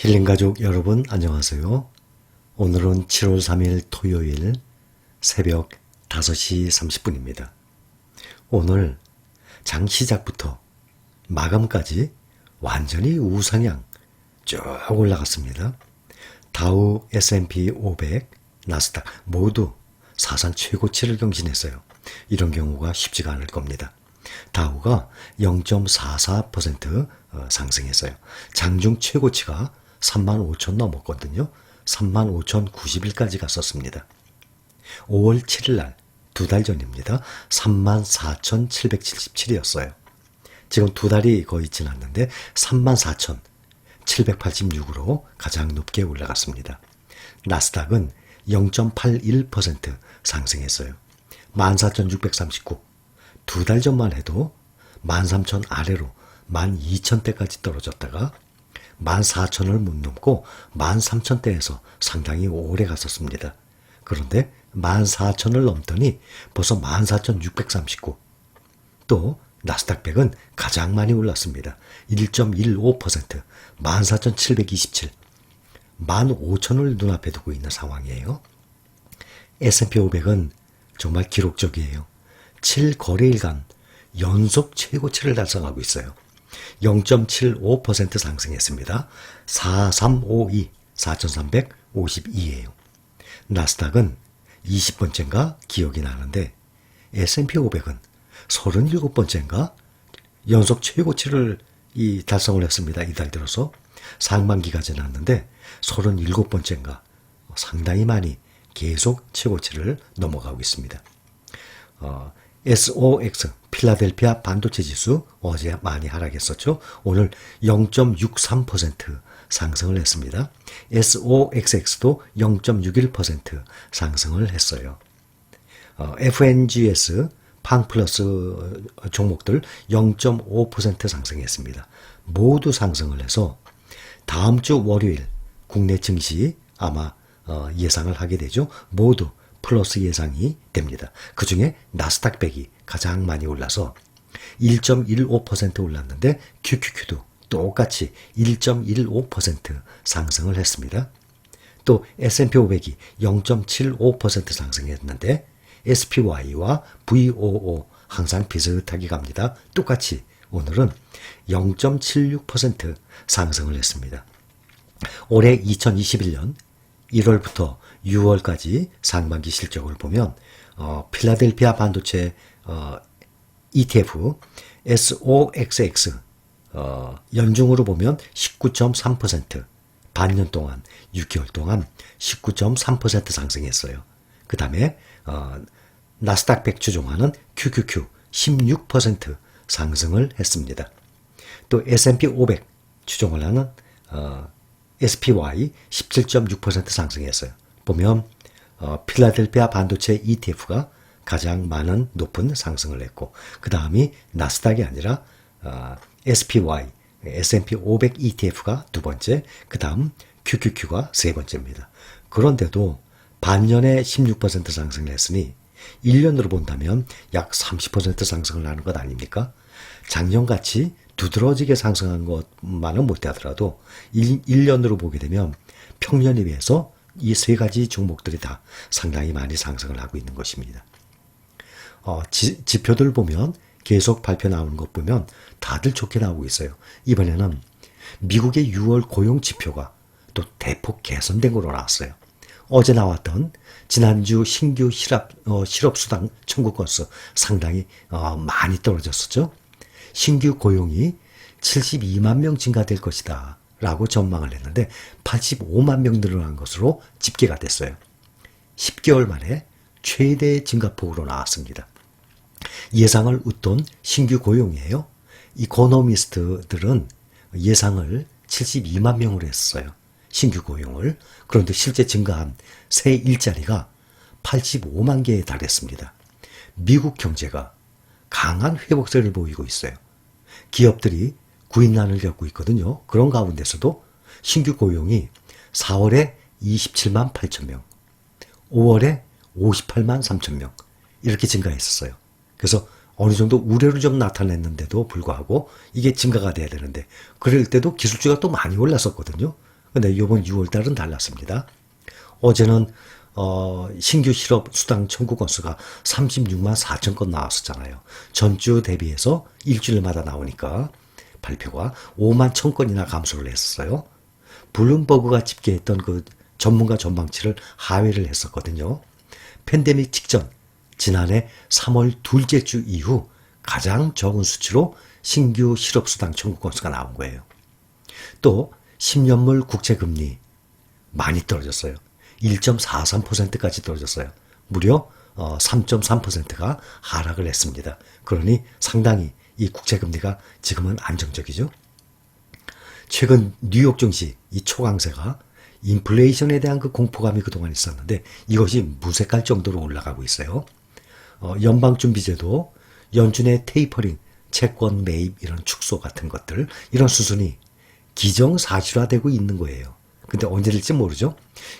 힐링 가족 여러분 안녕하세요. 오늘은 7월 3일 토요일 새벽 5시 30분입니다. 오늘 장 시작부터 마감까지 완전히 우상향 쭉 올라갔습니다. 다우, S&P 500, 나스닥 모두 사상 최고치를 경신했어요. 이런 경우가 쉽지가 않을 겁니다. 다우가 0.44% 어, 상승했어요. 장중 최고치가 3만 5천 넘었거든요. 3만 5천 90일까지 갔었습니다. 5월 7일 날, 두 달 전입니다. 3만 4천 777이었어요. 지금 두 달이 거의 지났는데 3만 4천 786으로 가장 높게 올라갔습니다. 나스닥은 0.81% 상승했어요. 14,639. 두 달 전만 해도 13,000 아래로 12,000대까지 떨어졌다가 14,000을 못 넘고 13,000대에서 상당히 오래 갔었습니다. 그런데 14,000을 넘더니 벌써 14,639. 또 나스닥 100은 가장 많이 올랐습니다. 1.15%, 14,727. 15,000을 눈앞에 두고 있는 상황이에요. S&P 500은 정말 기록적이에요. 7거래일간 연속 최고치를 달성하고 있어요. 0.75% 상승했습니다. 4352, 4352예요. 나스닥은 20번째인가 기억이 나는데 S&P 500은 37번째인가 연속 최고치를 이 달성을 했습니다. 이달 들어서 상반기가 지났는데 37번째인가 상당히 많이 계속 최고치를 넘어가고 있습니다. 어, SOX 필라델피아 반도체 지수 어제 많이 하락했었죠. 오늘 0.63% 상승을 했습니다. SOXX도 0.61% 상승을 했어요. 어, FNGS 팡플러스 종목들 0.5% 상승했습니다. 모두 상승을 해서 다음 주 월요일 국내 증시 아마 어, 예상을 하게 되죠. 모두 플러스 예상이 됩니다. 그 중에 나스닥 100이 가장 많이 올라서 1.15% 올랐는데 QQQ도 똑같이 1.15% 상승을 했습니다. 또 S&P 500이 0.75% 상승했는데 SPY와 VOO 항상 비슷하게 갑니다. 똑같이 오늘은 0.76% 상승을 했습니다. 올해 2021년 1월부터 6월까지 상반기 실적을 보면 어, 필라델피아 반도체 어, ETF SOXX 어, 연중으로 보면 19.3% 반년 동안 6개월 동안 19.3% 상승했어요. 그 다음에 어, 나스닥 100 추종하는 QQQ 16% 상승을 했습니다. 또 S&P 500 추종을 하는 어, SPY 17.6% 상승했어요. 보면 어, 필라델피아 반도체 ETF가 가장 많은 높은 상승을 했고 그 다음이 나스닥이 아니라 어, SPY S&P 500 ETF가 두 번째, 그 다음 QQQ가 세 번째입니다. 그런데도 반년에 16% 상승을 했으니 1년으로 본다면 약 30% 상승을 하는 것 아닙니까? 작년같이 두드러지게 상승한 것만은 못하더라도 1, 1년으로 보게 되면 평년에 비해서 이 세 가지 종목들이 다 상당히 많이 상승을 하고 있는 것입니다. 어, 지, 지표들 보면 계속 발표 나오는 것 보면 다들 좋게 나오고 있어요. 이번에는 미국의 6월 고용 지표가 또 대폭 개선된 걸로 나왔어요. 어제 나왔던 지난주 신규 실업, 어, 실업수당 청구 건수 상당히 어, 많이 떨어졌었죠. 신규 고용이 72만 명 증가될 것이다. 라고 전망을 했는데 85만 명 늘어난 것으로 집계가 됐어요. 10개월 만에 최대 증가폭으로 나왔습니다. 예상을 웃돈 신규 고용이에요. 이코노미스트들은 예상을 72만 명으로 했어요. 신규 고용을. 그런데 실제 증가한 새 일자리가 85만 개에 달했습니다. 미국 경제가 강한 회복세를 보이고 있어요. 기업들이 구인난을 겪고 있거든요. 그런 가운데서도 신규 고용이 4월에 27만 8천 명, 5월에 58만 3천 명 이렇게 증가했었어요. 그래서 어느 정도 우려를 좀 나타냈는데도 불구하고 이게 증가가 돼야 되는데 그럴 때도 기술주가 또 많이 올랐었거든요. 근데 이번 6월 달은 달랐습니다. 어제는 어, 신규 실업 수당 청구 건수가 36만 4천 건 나왔었잖아요. 전주 대비해서 일주일마다 나오니까 발표가 5만 천 건이나 감소를 했었어요. 블룸버그가 집계했던 그 전문가 전망치를 하회를 했었거든요. 팬데믹 직전 지난해 3월 둘째 주 이후 가장 적은 수치로 신규 실업수당 청구 건수가 나온 거예요. 또 10년물 국채금리 많이 떨어졌어요. 1.43%까지 떨어졌어요. 무려 3.3%가 하락을 했습니다. 그러니 상당히 이 국채금리가 지금은 안정적이죠. 최근 뉴욕 증시 이 초강세가 인플레이션에 대한 그 공포감이 그동안 있었는데 이것이 무색할 정도로 올라가고 있어요. 어, 연방준비제도, 연준의 테이퍼링, 채권 매입 이런 축소 같은 것들 이런 수순이 기정사실화되고 있는 거예요. 근데 언제 될지 모르죠.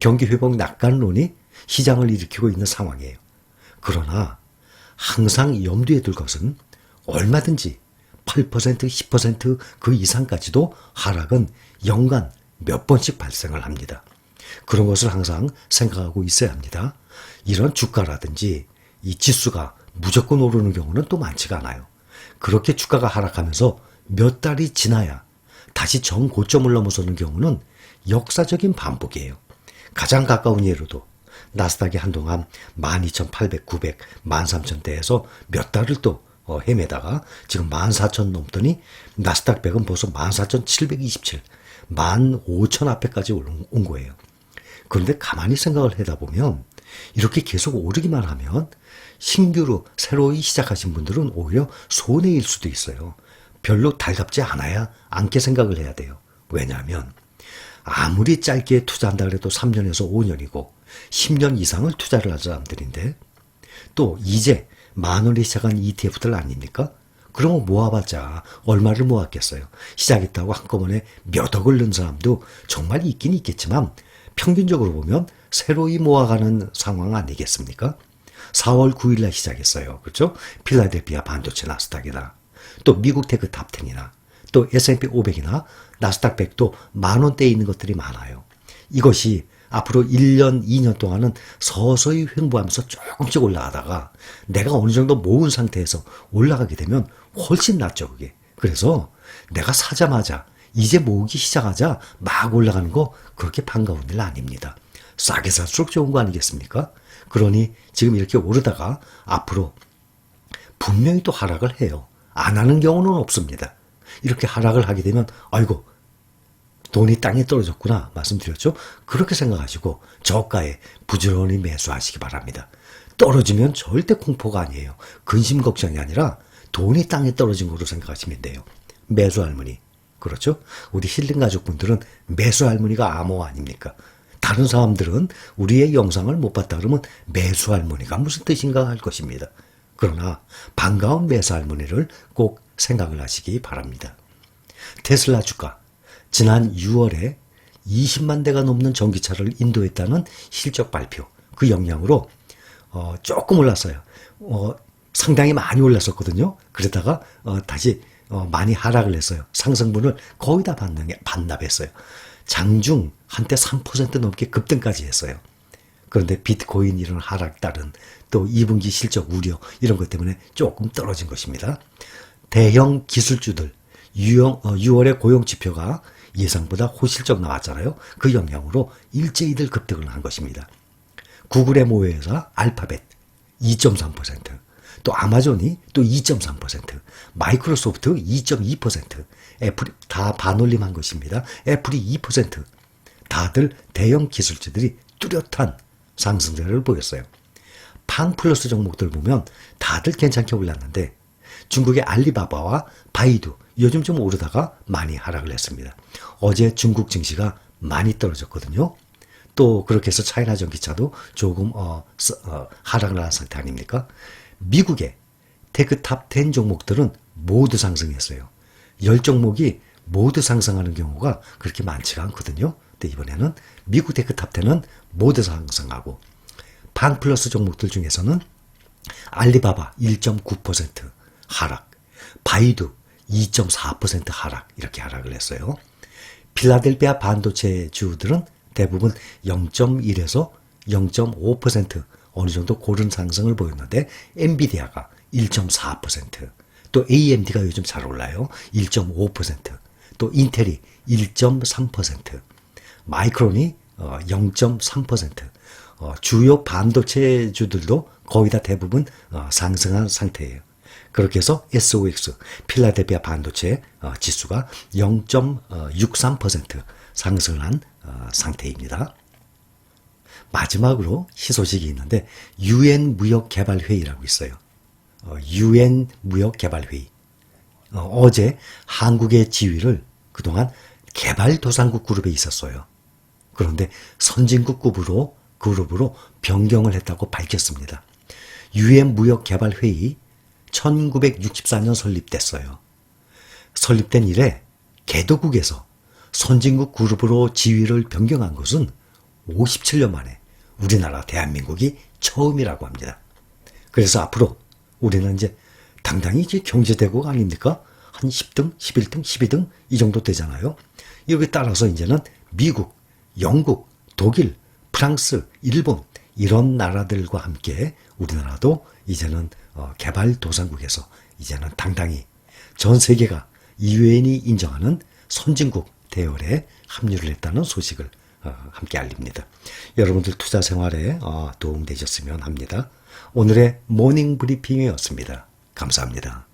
경기 회복 낙관론이 시장을 일으키고 있는 상황이에요. 그러나 항상 염두에 둘 것은 얼마든지 8%, 10%그 이상까지도 하락은 연간 몇 번씩 발생을 합니다. 그런 것을 항상 생각하고 있어야 합니다. 이런 주가라든지 이 지수가 무조건 오르는 경우는 또 많지가 않아요. 그렇게 주가가 하락하면서 몇 달이 지나야 다시 정고점을 넘어서는 경우는 역사적인 반복이에요. 가장 가까운 예로도 나스닥이 한동안 12,800, 900, 13,000대에서 몇 달을 또 어, 헤매다가 지금 14,000 넘더니 나스닥 100은 벌써 14,727, 15,000 앞에까지 온 거예요. 그런데 가만히 생각을 하다 보면 이렇게 계속 오르기만 하면 신규로 새로이 시작하신 분들은 오히려 손해일 수도 있어요. 별로 달갑지 않아야 않게 생각을 해야 돼요. 왜냐하면 아무리 짧게 투자한다 그래도 3년에서 5년이고 10년 이상을 투자를 한 사람들인데 또 이제 만 원에 시작한 ETF들 아닙니까? 그러면 모아봤자 얼마를 모았겠어요. 시작했다고 한꺼번에 몇 억을 넣은 사람도 정말 있긴 있겠지만 평균적으로 보면 새로이 모아가는 상황 아니겠습니까? 4월 9일날 시작했어요. 그렇죠? 필라델피아 반도체 나스닥이나 또 미국 테크 탑10이나 또 S&P 500이나 나스닥 100도 만 원대에 있는 것들이 많아요. 이것이 앞으로 1년, 2년 동안은 서서히 횡보하면서 조금씩 올라가다가 내가 어느 정도 모은 상태에서 올라가게 되면 훨씬 낫죠, 그게. 그래서 내가 사자마자 이제 모으기 시작하자 막 올라가는 거 그렇게 반가운 일 아닙니다. 싸게 살수록 좋은 거 아니겠습니까? 그러니 지금 이렇게 오르다가 앞으로 분명히 또 하락을 해요. 안 하는 경우는 없습니다. 이렇게 하락을 하게 되면 아이고 돈이 땅에 떨어졌구나 말씀드렸죠. 그렇게 생각하시고 저가에 부지런히 매수하시기 바랍니다. 떨어지면 절대 공포가 아니에요. 근심 걱정이 아니라 돈이 땅에 떨어진 거로 생각하시면 돼요. 매수 할머니. 그렇죠? 우리 힐링 가족분들은 매수 할머니가 암호 아닙니까? 다른 사람들은 우리의 영상을 못 봤다 그러면 매수 할머니가 무슨 뜻인가 할 것입니다. 그러나 반가운 매수 할머니를 꼭 생각을 하시기 바랍니다. 테슬라 주가 지난 6월에 20만 대가 넘는 전기차를 인도했다는 실적 발표 그 영향으로 어, 조금 올랐어요. 어, 상당히 많이 올랐었거든요. 그러다가 어, 다시 어, 많이 하락을 했어요. 상승분을 거의 다 반납, 반납했어요. 장중 한때 3% 넘게 급등까지 했어요. 그런데 비트코인 이런 하락 따른 또 2분기 실적 우려 이런 것 때문에 조금 떨어진 것입니다. 대형 기술주들 유형, 어, 6월의 고용 지표가 예상보다 호실적 나왔잖아요. 그 영향으로 일제히들 급등을 한 것입니다. 구글의 모회사 알파벳 2.3%, 또 아마존이 또 2.3%, 마이크로소프트 2.2%, 애플이 다 반올림한 것입니다. 애플이 2%, 다들 대형 기술주들이 뚜렷한 상승세를 보였어요. 판 플러스 종목들 보면 다들 괜찮게 올랐는데 중국의 알리바바와 바이두 요즘 좀 오르다가 많이 하락을 했습니다. 어제 중국 증시가 많이 떨어졌거든요. 또 그렇게 해서 차이나 전기차도 조금 어, 어, 하락을 한 상태 아닙니까? 미국의 테크 탑 10 종목들은 모두 상승했어요. 10종목이 모두 상승하는 경우가 그렇게 많지가 않거든요. 근데 이번에는 미국 테크 탑 10은 모두 상승하고 반 플러스 종목들 중에서는 알리바바 1.9% 하락, 바이두 2.4% 하락 이렇게 하락을 했어요. 필라델피아 반도체 주들은 대부분 0.1에서 0.5% 어느 정도 고른 상승을 보였는데 엔비디아가 1.4%, 또 AMD가 요즘 잘 올라요. 1.5%, 또 인텔이 1.3%, 마이크론이 0.3%, 어, 주요 반도체 주들도 거의 다 대부분 어, 상승한 상태예요. 그렇게 해서 SOX 필라델피아 반도체 어, 지수가 0.63% 상승한 어, 상태입니다. 마지막으로 희소식이 있는데 유엔 무역 개발 회의라고 있어요. 유엔 무역 개발 회의. 어, 제 한국의 지위를 그동안 개발도상국 그룹에 있었어요. 그런데 선진국 그룹으로 그룹으로 변경을 했다고 밝혔습니다. 유엔 무역 개발 회의 1964년 설립됐어요. 설립된 이래 개도국에서 선진국 그룹으로 지위를 변경한 것은 57년 만에 우리나라 대한민국이 처음이라고 합니다. 그래서 앞으로 우리는 이제 당당히 이제 경제대국 아닙니까? 한 10등, 11등, 12등 이 정도 되잖아요. 여기 따라서 이제는 미국, 영국, 독일, 프랑스, 일본 이런 나라들과 함께 우리나라도 이제는 어, 개발도상국에서 이제는 당당히 전 세계가 유엔이 인정하는 선진국 대열에 합류를 했다는 소식을 어, 함께 알립니다. 여러분들 투자 생활에 어, 도움되셨으면 합니다. 오늘의 모닝 브리핑이었습니다. 감사합니다.